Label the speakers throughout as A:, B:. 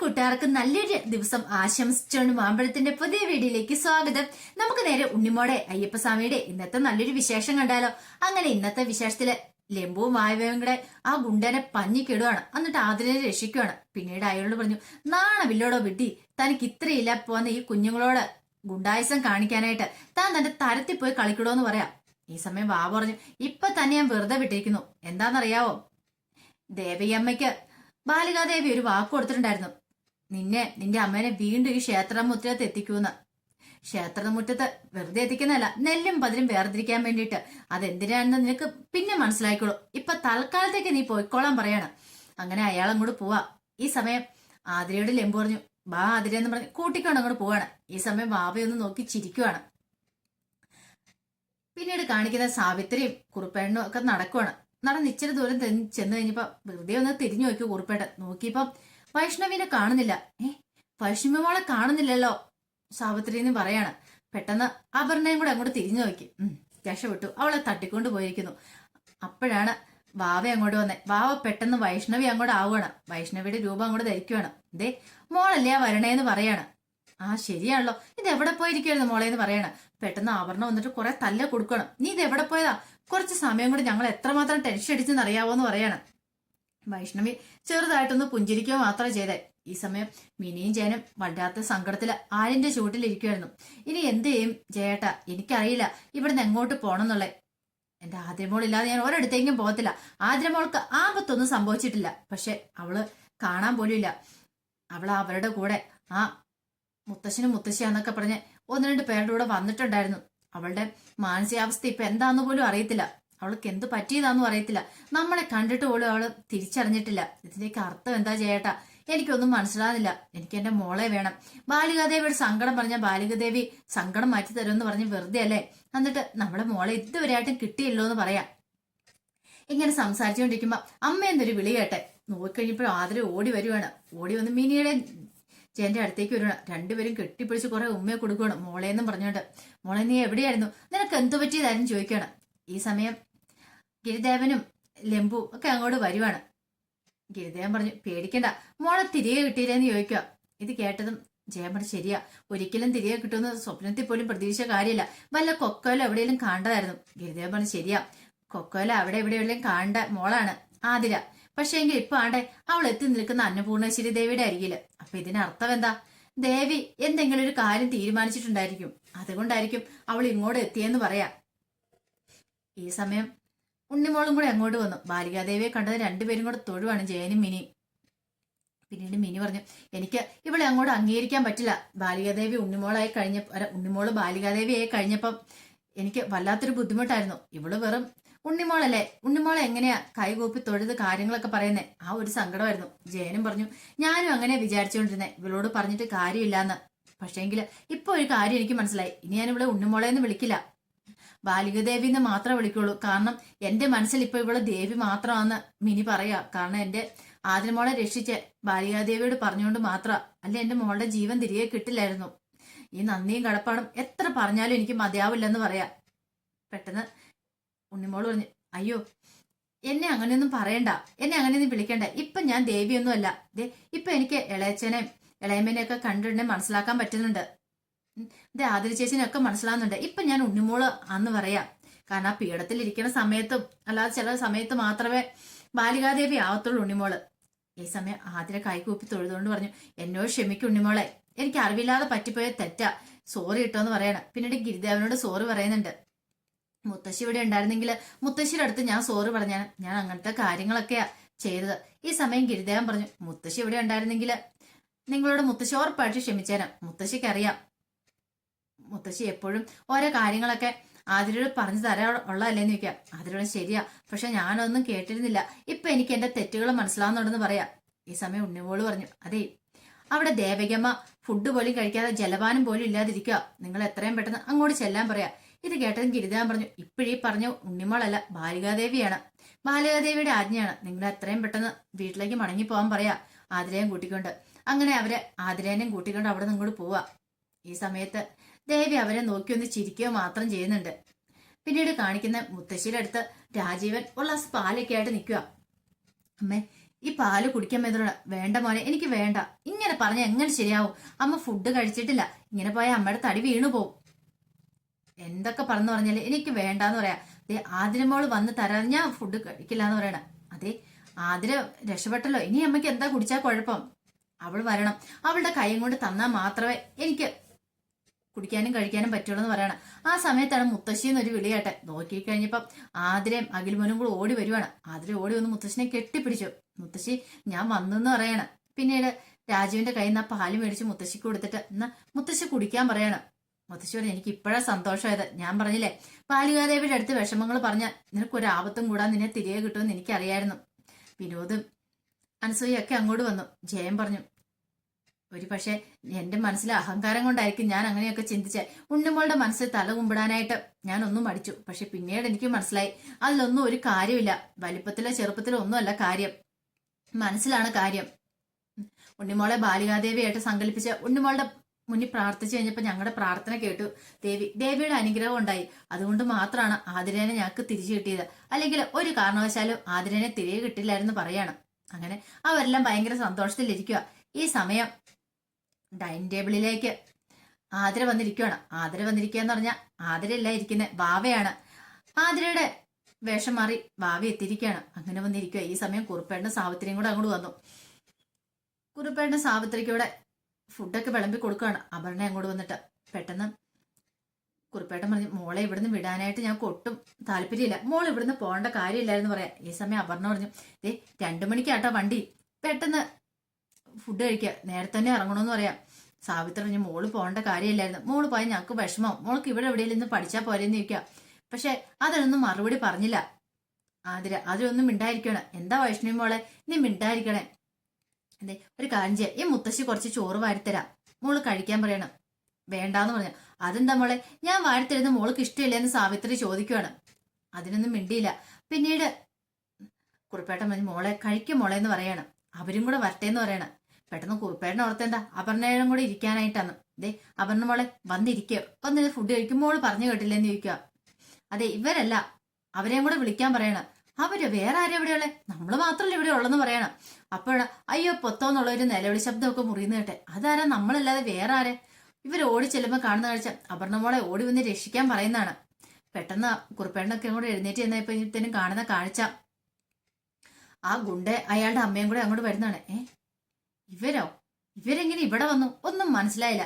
A: കൂട്ടുകാർക്ക് നല്ലൊരു ദിവസം ആശംസിച്ചുകൊണ്ട് മാമ്പഴത്തിന്റെ പുതിയ വീഡിയോയിലേക്ക് സ്വാഗതം. നമുക്ക് നേരെ ഉണ്ണിമോടെ അയ്യപ്പസ്വാമിയുടെ ഇന്നത്തെ നല്ലൊരു വിശേഷം കണ്ടാലോ? അങ്ങനെ ഇന്നത്തെ വിശേഷത്തിൽ ലംബുവും വായവയും കൂടെ ആ ഗുണ്ടനെ പഞ്ഞിക്കിടുവാണ്. എന്നിട്ട് ആതിരെ രക്ഷിക്കുവാണ്. പിന്നീട് അയാളോട് പറഞ്ഞു നാണമില്ലോടോ വിട്ടി തനിക്ക് ഇത്രയില്ല പോന്ന ഈ കുഞ്ഞുങ്ങളോട് ഗുണ്ടായുസം കാണിക്കാനായിട്ട്. താൻ തന്റെ തരത്തിൽ പോയി കളിക്കിടോന്ന് പറയാം. ഈ സമയം വാ പറഞ്ഞു ഇപ്പൊ തന്നെ ഞാൻ വെറുതെ വിട്ടിരിക്കുന്നു. എന്താണെന്നറിയാവോ ദേവിയമ്മയ്ക്ക് ബാലികാദേവി ഒരു വാക്ക് കൊടുത്തിട്ടുണ്ടായിരുന്നു. നിന്നെ നിന്റെ അമ്മേനെ വീണ്ടും ഈ ക്ഷേത്രമുറ്റത്ത് എത്തിക്കൂന്ന്. ക്ഷേത്രമുറ്റത്ത് വെറുതെ എത്തിക്കുന്നതല്ല നെല്ലും പതിരും വേർതിരിക്കാൻ വേണ്ടിയിട്ട്. അതെന്തിനാണെന്ന് നിനക്ക് പിന്നെ മനസ്സിലായിക്കോളൂ. ഇപ്പൊ തൽക്കാലത്തേക്ക് നീ പോയിക്കോളാൻ പറയാണ്. അങ്ങനെ അയാൾ അങ്ങോട്ട് പോവാ. ഈ സമയം ആതിരയോട് ലെമ്പ് പറഞ്ഞു ബാ ആതിര എന്ന് പറഞ്ഞു കൂട്ടിക്കൊണ്ട് അങ്ങോട്ട് പോവാണ്. ഈ സമയം ബാബയൊന്ന് നോക്കി ചിരിക്കുവാണ്. പിന്നീട് കാണിക്കുന്ന സാവിത്രിയും കുറുപ്പേണ്ണും ഒക്കെ നടക്കുവാണ്. നടന്ന് ഇച്ചിരി ദൂരം ചെന്ന് കഴിഞ്ഞപ്പോ വെറുതെ ഒന്ന് തിരിഞ്ഞു നോക്കി കുറുപ്പേട്ടൻ. നോക്കിയപ്പം വൈഷ്ണവിനെ കാണുന്നില്ല. ഏ വൈഷ്ണവി മോളെ കാണുന്നില്ലല്ലോ സാവിത്രി എന്ന് പറയാണ്. പെട്ടെന്ന് അപർണയും കൂടെ അങ്ങോട്ട് തിരിഞ്ഞു നോക്കി. രക്ഷപ്പെട്ടു. അവളെ തട്ടിക്കൊണ്ട് പോയിരിക്കുന്നു. അപ്പോഴാണ് വാവ അങ്ങോട്ട് വന്നെ. വാവ പെട്ടെന്ന് വൈഷ്ണവി അങ്ങോട്ട് ആവുകയാണ് വൈഷ്ണവിയുടെ രൂപം അങ്ങോട്ട് ധരിക്കുവാണ്. ദേ മോളല്ലേ ആ വരണേന്ന് പറയാണ്. ആ ശരിയാണല്ലോ. ഇത് എവിടെ പോയിരിക്കുവായിരുന്നു മോളെ എന്ന് പറയണം. പെട്ടെന്ന് ആവരണം വന്നിട്ട് കുറെ തല്ല കൊടുക്കണം. നീ ഇത് എവിടെ പോയതാ? കുറച്ച് സമയം കൂടി ഞങ്ങൾ എത്രമാത്രം ടെൻഷൻ അടിച്ചെന്ന് അറിയാവോ എന്ന് പറയാണ്. വൈഷ്ണവി ചെറുതായിട്ടൊന്ന് പുഞ്ചിരിക്കുക മാത്രമേ ചെയ്തേ. ഈ സമയം മിനിയും ജയനും വല്ലാത്ത സങ്കടത്തിൽ ആലിന്റെ ചൂട്ടിലിരിക്കുമായിരുന്നു ഇനി എന്ത് ചെയ്യും? ജയേട്ട എനിക്കറിയില്ല. ഇവിടുന്ന് എങ്ങോട്ട് പോകണം എന്നുള്ളത് എന്റെ ഇല്ലാതെ ഞാൻ ഒരിടത്തേക്കും പോകത്തില്ല. ആദ്രമോൾക്ക് ആപത്തൊന്നും സംഭവിച്ചിട്ടില്ല. പക്ഷെ അവൾ കാണാൻ പോലും ഇല്ല. അവൾ അവരുടെ കൂടെ. ആ മുത്തശ്ശനും മുത്തശ്ശിയാന്നൊക്കെ പറഞ്ഞ് ഒന്ന് രണ്ട് പേരുടെ കൂടെ വന്നിട്ടുണ്ടായിരുന്നു. അവളുടെ മാനസികാവസ്ഥ ഇപ്പൊ എന്താന്ന് പോലും അറിയത്തില്ല. അവൾക്ക് എന്ത് പറ്റിയതാന്നും അറിയത്തില്ല. നമ്മളെ കണ്ടിട്ട് പോലും അവൾ തിരിച്ചറിഞ്ഞിട്ടില്ല. ഇതിന്റെയൊക്കെ അർത്ഥം എന്താ ചെയ്യട്ടാ എനിക്കൊന്നും മനസ്സിലാകുന്നില്ല എനിക്ക് എന്റെ മോളെ വേണം. ബാലികാദേവിയുടെ സങ്കടം പറഞ്ഞ ബാലികാദേവി സങ്കടം മാറ്റി തരുമെന്ന് പറഞ്ഞ് വെറുതെ അല്ലേ? എന്നിട്ട് നമ്മുടെ മോളെ ഇതുവരെയായിട്ടും കിട്ടിയല്ലോ എന്ന് പറയാം. ഇങ്ങനെ സംസാരിച്ചുകൊണ്ടിരിക്കുമ്പോ അമ്മ എന്നൊരു വിളി കേട്ടെ? നോക്കിക്കഴിഞ്ഞപ്പോഴും ആദരം ഓടി വരുവാണ്. ഓടി വന്ന് മിനിയുടെ ജയന്റെ അടുത്തേക്ക് വരുവാണ്. രണ്ടുപേരും കെട്ടിപ്പിടിച്ച് കുറെ ഉമ്മയെ കൊടുക്കുകയാണ് മോളെന്നും പറഞ്ഞോണ്ട് മോളെ നീ എവിടെയായിരുന്നു? നിനക്ക് എന്തു പറ്റിയതായിരുന്നു? ചോദിക്കുകയാണ്. ഈ സമയം ഗിരിദേവനും ലംബു ഒക്കെ അങ്ങോട്ട് വരുവാണ്. ഗിരിദേവൻ പറഞ്ഞു പേടിക്കണ്ട മോളെ തിരികെ കിട്ടിയില്ലെന്ന് ചോദിക്കുക ഇത് കേട്ടതും പറഞ്ഞു ശരിയാ. ഒരിക്കലും തിരികെ കിട്ടുമെന്ന് സ്വപ്നത്തിൽ പോലും പ്രതീക്ഷിച്ച കാര്യമില്ല. വല്ല കൊക്കോല എവിടെയെങ്കിലും കാണേണ്ടതായിരുന്നു. ഗിരിദേവൻ പറഞ്ഞു ശരിയാ. കൊക്കോല അവിടെ എവിടെയെങ്കിലും എവിടെയും കാണേണ്ട മോളാണ് ആതിര. പക്ഷേ എങ്കിൽ ഇപ്പൊ ആണ്ടെ അവൾ എത്തി നിൽക്കുന്ന അന്നപൂർണേശ്വരി ദേവിയുടെ അരികിൽ. അപ്പൊ ഇതിനർത്ഥം എന്താ? ദേവി എന്തെങ്കിലും ഒരു കാര്യം തീരുമാനിച്ചിട്ടുണ്ടായിരിക്കും. അതുകൊണ്ടായിരിക്കും അവൾ ഇങ്ങോട്ട് എത്തിയെന്ന് പറയാ. ഈ സമയം ഉണ്ണിമോളും കൂടെ അങ്ങോട്ട് വന്നു. ബാലികാദേവിയെ കണ്ടത് രണ്ടുപേരും കൂടെ തൊഴുവാണ് ജയനും മിനിയും. പിന്നീട് മിനി പറഞ്ഞു എനിക്ക് ഇവളെ അങ്ങോട്ട് അംഗീകരിക്കാൻ പറ്റില്ല. ബാലികാദേവി ഉണ്ണിമോളായി കഴിഞ്ഞ ഉണ്ണിമോൾ ബാലികാദേവിയായി കഴിഞ്ഞപ്പം എനിക്ക് വല്ലാത്തൊരു ബുദ്ധിമുട്ടായിരുന്നു. ഇവൾ വെറും ഉണ്ണിമോളല്ലേ? ഉണ്ണിമോളെ എങ്ങനെയാ കൈകൂപ്പി തൊഴുത് കാര്യങ്ങളൊക്കെ പറയുന്നേ? ആ ഒരു സങ്കടമായിരുന്നു. ജയനും പറഞ്ഞു ഞാനും അങ്ങനെ വിചാരിച്ചുകൊണ്ടിരുന്നേ ഇവളോട് പറഞ്ഞിട്ട് കാര്യമില്ലാന്ന്. പക്ഷേങ്കിൽ ഇപ്പൊ ഒരു കാര്യം എനിക്ക് മനസ്സിലായി. ഇനി ഞാൻ ഇവിടെ ഉണ്ണിമോളെ എന്ന് വിളിക്കില്ല. ബാലികദേവി എന്ന് മാത്രമേ വിളിക്കുള്ളൂ. കാരണം എന്റെ മനസ്സിൽ ഇപ്പൊ ഇവൾ ദേവി മാത്രമാണെന്ന് മിനി പറയാ. കാരണം എന്റെ ആദ്യമോളെ രക്ഷിച്ച് ബാലികാദേവിയോട് പറഞ്ഞുകൊണ്ട് മാത്ര അല്ല എന്റെ മോളുടെ ജീവൻ തിരികെ കിട്ടില്ലായിരുന്നു. ഈ നന്ദിയും കടപ്പാടും എത്ര പറഞ്ഞാലും എനിക്ക് മതിയാവില്ലെന്ന് പറയാ. പെട്ടെന്ന് ഉണ്ണിമോൾ പറഞ്ഞു അയ്യോ എന്നെ അങ്ങനെയൊന്നും പറയണ്ട. എന്നെ അങ്ങനെയൊന്നും വിളിക്കണ്ട. ഇപ്പൊ ഞാൻ ദേവിയൊന്നും അല്ല ദേ ഇപ്പൊ എനിക്ക് ഇളയച്ചനെ ഇളയമ്മനെയൊക്കെ ഒക്കെ കണ്ടിട്ട് മനസ്സിലാക്കാൻ പറ്റുന്നുണ്ട്. ഇത് ആതിര ചേച്ചിനൊക്കെ മനസ്സിലാകുന്നുണ്ട് ഇപ്പൊ ഞാൻ ഉണ്ണിമോൾ അന്ന് പറയാം. കാരണം ആ പീഠത്തിൽ ഇരിക്കുന്ന സമയത്തും അല്ലാതെ ചില സമയത്ത് മാത്രമേ ബാലികാദേവി ആവത്തുള്ളൂ ഉണ്ണിമോൾ. ഈ സമയം ആതിര കൈകൂപ്പി തൊഴുതുകൊണ്ട് പറഞ്ഞു എന്നോട് ക്ഷമിക്കും ഉണ്ണിമോളെ. എനിക്ക് അറിവില്ലാതെ പറ്റിപ്പോയ തെറ്റാ. സോറി ഇട്ടോന്ന് പറയണം. പിന്നീട് ഗിരിദേവനോട് സോറി പറയുന്നുണ്ട്. മുത്തശ്ശി ഇവിടെ ഉണ്ടായിരുന്നെങ്കിൽ മുത്തശ്ശിയുടെ അടുത്ത് ഞാൻ സോറി പറഞ്ഞാണ് ഞാൻ അങ്ങനത്തെ കാര്യങ്ങളൊക്കെയാ ചെയ്തത്. ഈ സമയം ഗിരിദേവൻ പറഞ്ഞു മുത്തശ്ശി ഇവിടെ ഉണ്ടായിരുന്നെങ്കിൽ നിങ്ങളോട് മുത്തശ്ശി ഉറപ്പായിട്ട് ക്ഷമിച്ചേരാം മുത്തശ്ശിക്ക് അറിയാം മുത്തശ്ശി എപ്പോഴും ഓരോ കാര്യങ്ങളൊക്കെ ആതിരോട് പറഞ്ഞു തരാൻ ഉള്ളതല്ലേന്ന് ചോദിക്കാം ആതിരോട് ശരിയാ. പക്ഷെ ഞാനൊന്നും കേട്ടിരുന്നില്ല. ഇപ്പൊ എനിക്ക് എന്റെ തെറ്റുകൾ മനസ്സിലാവുന്നുണ്ടെന്ന് പറയാം. ഈ സമയം ഉണ്ണിമോൾ പറഞ്ഞു അതെ അവിടെ ദേവകമ്മ ഫുഡ് പോലും കഴിക്കാതെ ജലപാനം പോലും ഇല്ലാതിരിക്കുക നിങ്ങൾ എത്രയും പെട്ടെന്ന് അങ്ങോട്ട് ചെല്ലാൻ പറയാം. ഇത് കേട്ടതും ഗിരിതാൻ പറഞ്ഞു ഇപ്പോഴീ പറഞ്ഞ ഉണ്ണിമോളല്ല ബാലികാദേവിയാണ്. ബാലികാദേവിയുടെ ആജ്ഞയാണ്. നിങ്ങൾ എത്രയും പെട്ടെന്ന് വീട്ടിലേക്ക് മടങ്ങി പോകാൻ പറയാ. ആതിരയും കൂട്ടിക്കൊണ്ട് അങ്ങനെ അവരെ ആതിരേനെയും കൂട്ടിക്കൊണ്ട് അവിടെ നിന്ന് പോവാ. ഈ സമയത്ത് ദേവി അവരെ നോക്കി ഒന്ന് ചിരിക്കുക മാത്രം ചെയ്യുന്നുണ്ട്. പിന്നീട് കാണിക്കുന്ന മുത്തശ്ശിയുടെ അടുത്ത് രാജീവൻ ഉള്ള പാലൊക്കെ ആയിട്ട് നിൽക്കുക. അമ്മേ ഈ പാൽ കുടിക്കാൻ മേതോടെ വേണ്ട മോനെ എനിക്ക് വേണ്ട. ഇങ്ങനെ പറഞ്ഞ എങ്ങനെ ശരിയാവും? അമ്മ ഫുഡ് കഴിച്ചിട്ടില്ല. ഇങ്ങനെ പോയാൽ അമ്മയുടെ തടി വീണു പോവും. എന്തൊക്കെ പറഞ്ഞു പറഞ്ഞാൽ എനിക്ക് വേണ്ടാന്ന് പറയാ. ദേ ആതിരമോൾ വന്ന് തരാൻ ഞാൻ ഫുഡ് കഴിക്കില്ല എന്ന് പറയണ. അതെ ആതിര രക്ഷപ്പെട്ടല്ലോ. ഇനി അമ്മയ്ക്ക് എന്താ കുടിച്ചാൽ കുഴപ്പം? അവൾ വരണം. അവളുടെ കൈയും കൊണ്ട് തന്നാൽ മാത്രമേ എനിക്ക് കുടിക്കാനും കഴിക്കാനും പറ്റുള്ളൂ എന്ന് പറയണം. ആ സമയത്താണ് മുത്തശ്ശിന്ന് ഒരു വിളിയാട്ടെ. നോക്കിക്കഴിഞ്ഞപ്പം ആതിരയും അഖിൽമോനും കൂടെ ഓടി വരുവാണ്. ആതിര ഓടി വന്ന് മുത്തശ്ശിനെ കെട്ടിപ്പിടിച്ചു. മുത്തശ്ശി ഞാൻ വന്നു എന്ന് പറയണം. പിന്നീട് രാജുവിന്റെ കയ്യിൽ നിന്ന് ആ പാൽ മേടിച്ച് മുത്തശ്ശിക്ക് കൊടുത്തിട്ട് എന്നാ മുത്തശ്ശി കുടിക്കാൻ പറയണം. മുത്തശ്ശി പറഞ്ഞു എനിക്ക് ഇപ്പോഴാ സന്തോഷമായത്. ഞാൻ പറഞ്ഞില്ലേ ബാലികാദേവിയുടെ അടുത്ത് വിഷമങ്ങൾ പറഞ്ഞ നിനക്കൊരു ആപത്തും കൂടാൻ നിന്നെ തിരികെ കിട്ടുമെന്ന് എനിക്കറിയായിരുന്നു. വിനോദും അനസൂയൊക്കെ അങ്ങോട്ട് വന്നു. ജയം പറഞ്ഞു ഒരു പക്ഷെ എന്റെ മനസ്സിലെ അഹങ്കാരം കൊണ്ടായിരിക്കും ഞാൻ അങ്ങനെയൊക്കെ ചിന്തിച്ചാൽ ഉണ്ണുമോളുടെ മനസ്സിൽ തല കുമ്പിടാനായിട്ട് ഞാൻ ഒന്നും മടിച്ചു. പക്ഷെ പിന്നീട് എനിക്ക് മനസ്സിലായി അതിലൊന്നും ഒരു കാര്യമില്ല. വലിപ്പത്തിലോ ചെറുപ്പത്തിലോ ഒന്നുമല്ല കാര്യം. മനസ്സിലാണ് കാര്യം. ഉണ്ണിമോളെ ബാലികാദേവിയായിട്ട് സങ്കല്പിച്ച് ഉണ്ണിമോളുടെ മുന്നിൽ പ്രാർത്ഥിച്ചു കഴിഞ്ഞപ്പോൾ ഞങ്ങളുടെ പ്രാർത്ഥന കേട്ടു ദേവി. ദേവിയുടെ അനുഗ്രഹം ഉണ്ടായി. അതുകൊണ്ട് മാത്രമാണ് ആതിരേനെ ഞങ്ങൾക്ക് തിരിച്ചു കിട്ടിയത്. അല്ലെങ്കിൽ ഒരു കാരണവശാലും ആതിരേനെ തിരികെ കിട്ടില്ലായിരുന്നു പറയാണ്. അങ്ങനെ അവരെല്ലാം ഭയങ്കര സന്തോഷത്തിലിരിക്കുക ഈ സമയം ഡൈനിങ് ടേബിളിലേക്ക്. ആതിര വന്നിരിക്കുകയാണ് ആതിര വന്നിരിക്കുക എന്ന് പറഞ്ഞാൽ ആതിരയല്ല ഇരിക്കുന്നത് വാവയാണ്. ആതിരയുടെ വേഷം മാറി ഭാവി എത്തിയിരിക്കുകയാണ്. അങ്ങനെ വന്നിരിക്കുക ഈ സമയം കുറുപ്പേട്ടനും സാവിത്രിയും കൂടെ അങ്ങോട്ട് വന്നു. കുറുപ്പേട്ടനും സാവിത്രിക്കൂടെ ഫുഡൊക്കെ വിളമ്പി കൊടുക്കുകയാണ് അപർണ അങ്ങോട്ട് വന്നിട്ട്. പെട്ടെന്ന് കുറുപ്പേട്ടൻ പറഞ്ഞു മോളെ ഇവിടുന്ന് വിടാനായിട്ട് ഞാൻ ഒട്ടും താല്പര്യമില്ല. മോൾ ഇവിടുന്ന് പോകേണ്ട കാര്യമില്ലായിരുന്നു പറയാം. ഈ സമയം അപർണ പറഞ്ഞു ദേ രണ്ടു മണിക്കാട്ടോ വണ്ടി. പെട്ടെന്ന് ഫുഡ് കഴിക്കുക നേരത്തെ തന്നെ ഇറങ്ങണമെന്ന് പറയാം. സാവിത്രി മോൾ പോകേണ്ട കാര്യമില്ലായിരുന്നു. മോൾ പോയ ഞങ്ങൾക്ക് വിഷമം. മോൾക്ക് ഇവിടെ എവിടെയെങ്കിലും ഇന്ന് പഠിച്ചാൽ പോരെന്ന് ചോദിക്കുക പക്ഷെ അതിനൊന്നും മറുപടി പറഞ്ഞില്ല. ആതിര അതിലൊന്നും മിണ്ടായിരിക്കണം. എന്താ വൈഷ്ണവി മോളെ? നീ മിണ്ടായിരിക്കണേ. അതെ ഒരു കാര്യം ചെയ്യാം. ഈ മുത്തശ്ശി കുറച്ച് ചോറ് വാരിത്തരാം. മോൾ കഴിക്കാൻ പറയണം. വേണ്ടാന്ന് പറഞ്ഞു. അതെന്താ മോളെ? ഞാൻ വാരിത്തരുന്ന മോൾക്ക് ഇഷ്ടമില്ലെന്ന് സാവിത്രി ചോദിക്കുകയാണ് അതിനൊന്നും മിണ്ടിയില്ല. പിന്നീട് കുറുപ്പേട്ടൻ പറഞ്ഞു മോളെ കഴിക്കും മോളെ എന്ന് പറയണം. അവരും കൂടെ വരട്ടെ എന്ന് പറയണം. പെട്ടെന്ന് കുറുപ്പേട്ടൻ ഓർത്തെന്താ അപർണയുടെ കൂടെ ഇരിക്കാനായിട്ടാണ് ദേ അപർണ മോളെ വന്നിരിക്കുക നിന്ന് ഫുഡ് കഴിക്കുമ്പോൾ പറഞ്ഞു കേട്ടില്ലെന്ന് ചോദിക്കുക അതെ ഇവരല്ല. അവരെയും കൂടെ വിളിക്കാൻ പറയണം. അവർ വേറെ ആരും എവിടെയുള്ളേ നമ്മൾ മാത്രമല്ല ഇവിടെ ഉള്ളെന്ന് പറയണം. അപ്പോഴ അയ്യോ പൊത്തോന്നുള്ള ഒരു നിലവിളി ശബ്ദമൊക്കെ മുറിയുന്ന കേട്ടെ. അതാരാ നമ്മളല്ലാതെ വേറെ ആരെ? ഇവർ ഓടി ചെല്ലുമ്പോൾ കാണുന്ന കാഴ്ച അപർണ മോളെ ഓടി വന്ന് രക്ഷിക്കാൻ പറയുന്നതാണ്. പെട്ടെന്ന് കുറുപ്പേണ്ണൊക്കെ കൂടെ എഴുന്നേറ്റ് ചെന്നപ്പോഴത്തേനും കാണുന്ന കാഴ്ച. ആ ഗുണ്ടെ അയാളുടെ അമ്മയും കൂടെ അങ്ങോട്ട് വരുന്നതാണ്. ഏ ഇവരോ? ഇവരെങ്ങനെ ഇവിടെ വന്നു? ഒന്നും മനസ്സിലായില്ല.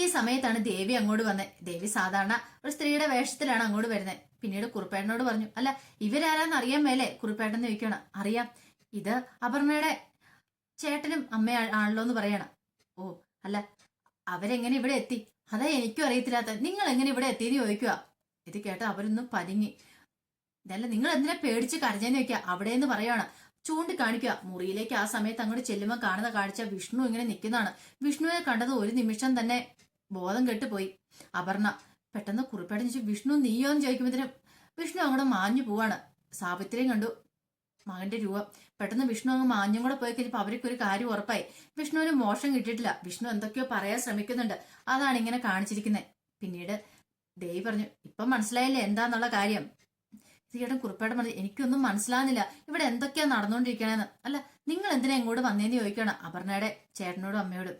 A: ഈ സമയത്താണ് ദേവി അങ്ങോട്ട് വന്നത് ദേവി സാധാരണ ഒരു സ്ത്രീയുടെ വേഷത്തിലാണ് അങ്ങോട്ട് വരുന്നത്. പിന്നീട് കുറുപ്പേട്ടനോട് പറഞ്ഞു അല്ല ഇവരാരാന്ന് അറിയാൻ മേലെ കുറുപ്പേട്ടൻ ചോദിക്കണം അറിയാം. ഇത് അപർണയുടെ ചേട്ടനും അമ്മ ആണല്ലോ എന്ന് പറയണം. ഓ അല്ല അവരെങ്ങനെ ഇവിടെ എത്തി? അതാ എനിക്കും അറിയത്തില്ലാത്ത. നിങ്ങൾ എങ്ങനെ ഇവിടെ എത്തിയെന്ന് ചോദിക്കുക ഇത് കേട്ട അവരൊന്നും പതുങ്ങി. ഇതല്ല നിങ്ങൾ എന്തിനാ പേടിച്ച് കരഞ്ഞെന്ന് ചോദിക്കുക അവിടെ എന്ന് പറയാണ്. ചൂണ്ടിക്കാണിക്കുക. മുറിയിലേക്ക് ആ സമയത്ത് അങ്ങോട്ട് ചെല്ലുമ്പോൾ കാണുന്ന കാഴ്ച വിഷ്ണു ഇങ്ങനെ നിൽക്കുന്നതാണ്. വിഷ്ണുവിനെ കണ്ടത് ഒരു നിമിഷം തന്നെ ബോധം കെട്ടുപോയി. അപർണ പെട്ടെന്ന് ചോദിച്ചു വിഷ്ണു നീയോ എന്ന് ചോദിക്കുമ്പോഴത്തേനും വിഷ്ണു അങ്ങോട്ട് മാഞ്ഞു പോവാണ്. സാവിത്രിയും കണ്ടു. മകന്റെ രൂപം. പെട്ടെന്ന് വിഷ്ണു അങ്ങ് മാഞ്ഞും കൂടെ പോയി കഴിഞ്ഞപ്പോൾ അവർക്ക് ഒരു കാര്യം ഉറപ്പായി. വിഷ്ണുവിന് മോശം കിട്ടിയിട്ടില്ല. വിഷ്ണു എന്തൊക്കെയോ പറയാൻ ശ്രമിക്കുന്നുണ്ട്. അതാണ് ഇങ്ങനെ കാണിച്ചിരിക്കുന്നത് പിന്നീട് ദേവി പറഞ്ഞു ഇപ്പം മനസ്സിലായില്ലേ എന്താന്നുള്ള കാര്യം? ചേട്ടൻ കുറിപ്പേട്ടൻ പറഞ്ഞു എനിക്കൊന്നും മനസ്സിലാകുന്നില്ല ഇവിടെ എന്തൊക്കെയാ നടന്നുകൊണ്ടിരിക്കണേന്ന്. അല്ല നിങ്ങൾ എന്തിനാ ഇങ്ങോട്ട് വന്നേന്ന് ചോദിക്കണം അപർണയുടെ ചേട്ടനോടും അമ്മയോടും.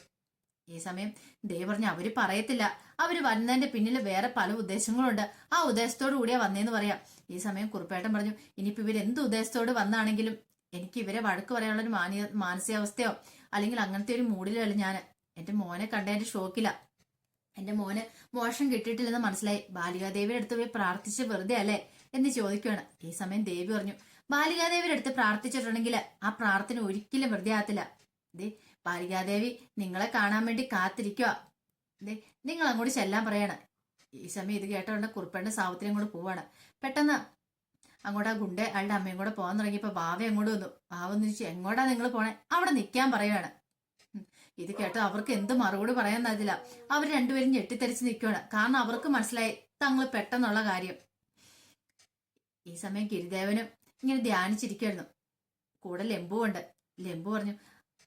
A: ഈ സമയം ദേവ് പറഞ്ഞ അവർ പറയത്തില്ല. അവർ വരുന്നതിന്റെ പിന്നിൽ വേറെ പല ഉദ്ദേശങ്ങളുണ്ട്. ആ ഉദ്ദേശത്തോടു കൂടിയാ വന്നേന്ന് പറയാം. ഈ സമയം കുറിപ്പേട്ടൻ പറഞ്ഞു ഇനിയിപ്പോ ഇവർ എന്ത് ഉദ്ദേശത്തോട് വന്നാണെങ്കിലും എനിക്ക് ഇവരെ വഴക്ക് പറയാനുള്ള ഒരു മാനിയ മാനസികാവസ്ഥയോ അല്ലെങ്കിൽ അങ്ങനത്തെ ഒരു മൂഡിലല്ല ഞാൻ എന്റെ മോനെ കണ്ടതിന്റെ ഷോക്കില. എന്റെ മോന് മോശം കിട്ടിയിട്ടില്ലെന്ന് മനസ്സിലായി. ബാലികാദേവിയുടെ അടുത്ത് പോയി പ്രാർത്ഥിച്ച് വെറുതെ അല്ലേ എന്ന് ചോദിക്കുകയാണ്. ഈ സമയം ദേവി പറഞ്ഞു ബാലികാദേവിയുടെ അടുത്ത് പ്രാർത്ഥിച്ചിട്ടുണ്ടെങ്കിൽ ആ പ്രാർത്ഥന ഒരിക്കലും വെറുതെ ആകത്തില്ല. ദേ ബാലികാദേവി നിങ്ങളെ കാണാൻ വേണ്ടി കാത്തിരിക്കുക ദേ നിങ്ങൾ അങ്ങോട്ട് ചെല്ലാൻ പറയാണ്. ഈ സമയം ഇത് കേട്ടോണ്ട് കുറുപ്പേണ്ട സാവത്തിനും കൂടെ പോവാണ്. പെട്ടെന്ന് അങ്ങോട്ട് ആ ഗുണ്ടെ അയാളുടെ അമ്മയും കൂടെ പോകാൻ തുടങ്ങിയപ്പോ ബാവ അങ്ങോട്ട് വന്നു. ബാവ എന്ന് ചോദിച്ചു എങ്ങോട്ടാ നിങ്ങൾ പോണേ? അവിടെ നിൽക്കാൻ പറയുകയാണ് ഇത് കേട്ടോ അവർക്ക് എന്ത് മറുപടി പറയാൻ തരത്തില്ല അവർ രണ്ടുപേരും ഞെട്ടിത്തെറിച്ച് നിൽക്കുകയാണ് കാരണം അവർക്ക് മനസ്സിലായി തങ്ങൾ പെട്ടെന്നുള്ള കാര്യം. ഈ സമയം ഗിരിദേവനും ഇങ്ങനെ ധ്യാനിച്ചിരിക്കുകയായിരുന്നു കൂടെ ലെമ്പുണ്ട് ലംബു പറഞ്ഞു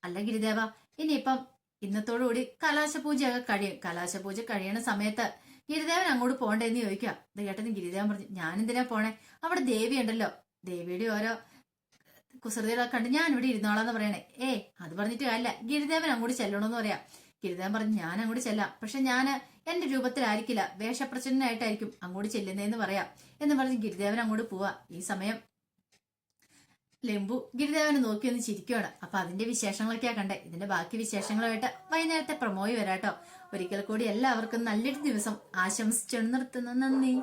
A: അല്ല ഗിരിദേവ ഇനിയിപ്പം ഇന്നത്തോടുകൂടി കലാശപൂജയൊക്കെ കഴിയും. കലാശപൂജ കഴിയണ സമയത്ത് ഗിരിദേവൻ അങ്ങോട്ട് പോണ്ടേന്ന് ചോദിക്കുക. ഇത് കേട്ടെന്ന് ഗിരിദേവൻ പറഞ്ഞു ഞാൻ എന്തിനാ പോണേ? അവിടെ ദേവി ഉണ്ടല്ലോ ദേവിയുടെ ഓരോ കുസൃതികളൊക്കെ കണ്ട് ഞാൻ ഇവിടെ ഇരുന്നോളാന്ന് പറയണേ. ഏ അത് പറഞ്ഞിട്ട് അല്ല ഗിരിദേവൻ അങ്ങോട്ട് ചെല്ലണമെന്ന് പറയാം. ഗിരിദേവൻ പറഞ്ഞു ഞാൻ അങ്ങോട്ട് ചെല്ലാം. പക്ഷെ ഞാൻ എന്റെ രൂപത്തിലായിരിക്കില്ല. വേഷപ്രചനായിട്ടായിരിക്കും അങ്ങോട്ട് ചെല്ലുന്നതെന്ന് പറയാം എന്ന് പറഞ്ഞ് ഗിരിദേവൻ അങ്ങോട്ട് പോവാ. ഈ സമയം ലെമ്പു ഗിരിദേവനെ നോക്കി ഒന്ന് ചിരിക്കുകയാണ് അപ്പൊ അതിന്റെ വിശേഷങ്ങളൊക്കെയാ കണ്ടേ. ഇതിന്റെ ബാക്കി വിശേഷങ്ങളുമായിട്ട് വൈകുന്നേരത്തെ പ്രമോയി വരാട്ടോ. ഒരിക്കൽ കൂടി എല്ലാവർക്കും നല്ലൊരു ദിവസം ആശംസിച്ചു നിർത്തുന്നു. നന്ദി.